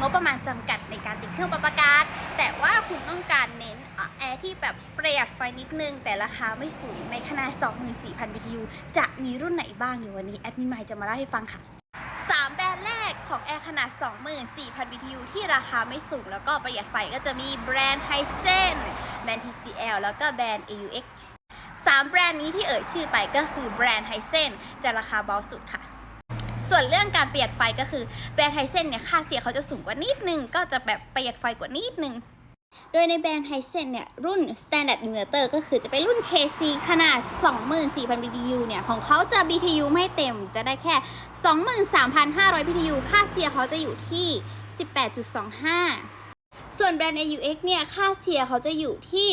งบประมาณจำกัดในการติดเครื่องปรับอากาศ แต่ว่าคุณต้องการเน้นแอร์ที่แบบประหยัดไฟนิดนึง แต่ราคาไม่สูงในขนาด 24,000 BTU จะมีรุ่นไหนบ้างเดี๋ยววันนี้แอดมินไมค์จะมาเล่าให้ฟังค่ะ3แบรนด์แรกของแอร์ขนาด 24,000 BTU ที่ราคาไม่สูงแล้วก็ประหยัดไฟก็จะมีแบรนด์ Hisense แบรนด์ TCL แล้วก็แบรนด์ AUX สามแบรนด์นี้ที่เอ่ยชื่อไปก็คือแบรนด์ Hisense จะราคาเบาสุดค่ะ ส่วนเรื่องการประหยัดไฟก็คือแบรนด์ Hisense เนี่ยค่าเสียเขาจะสูงกว่านิดนึง ก็จะแบบประหยัดไฟกว่านิดนึง โดยในแบรนด์ Hisense เนี่ย รุ่น Standard Inverter ก็คือจะเป็นรุ่น KC ขนาด 24,000 BTU เนี่ย ของเขาจะ BTU ไม่เต็มจะได้แค่ 23,500 BTU ค่าเสียเขาจะอยู่ที่ 18.25 ส่วนแบรนด์ AUX เนี่ย ค่าเสียเขาจะอยู่ที่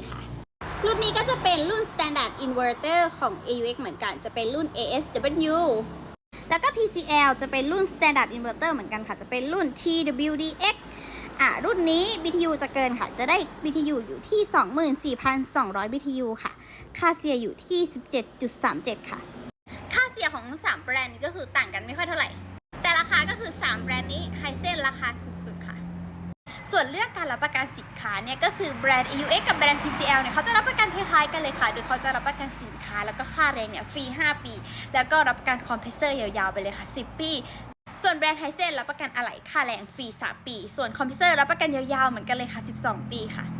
17.64 ค่ะ รุ่นนี้ก็จะเป็นรุ่น Standard Inverter ของ AUX เหมือนกัน จะเป็นรุ่น ASW แล้วก็ TCL จะเป็นรุ่น Standard Inverter เหมือนกันค่ะ จะเป็นรุ่น TWDX อะ รุ่นนี้ BTU จะเกินค่ะ จะได้ BTU อยู่ที่ 24,200 BTU ค่ะ ค่าเสียอยู่ที่ 17.37 ค่ะ ค่าเสียของ 3 แบรนด์นี้ก็คือต่างกันไม่ค่อยเท่าไหร่ แต่ราคาก็คือ 3 แบรนด์นี้ไฮเซนราคาถูกสุดค่ะ วนเรื่องการรับประกันสินค้าเนี่ยก็คือแบรนด์ AUX กับแบรนด์ TCL เนี่ยเขาจะรับประกันคล้ายๆกันเลยค่ะ โดยเขาจะรับประกันสินค้าแล้วก็ค่าแรงเนี่ยฟรี 5 ปี แล้วก็รับประกันคอมเพรสเซอร์ยาวๆไปเลยค่ะ 10 ปี ส่วนแบรนด์ไฮเซนรับประกันอะไหล่ค่าแรงฟรี 3 ปี ส่วนคอมเพรสเซอร์รับประกันยาวๆเหมือนกันเลยค่ะ 12 ปีค่ะ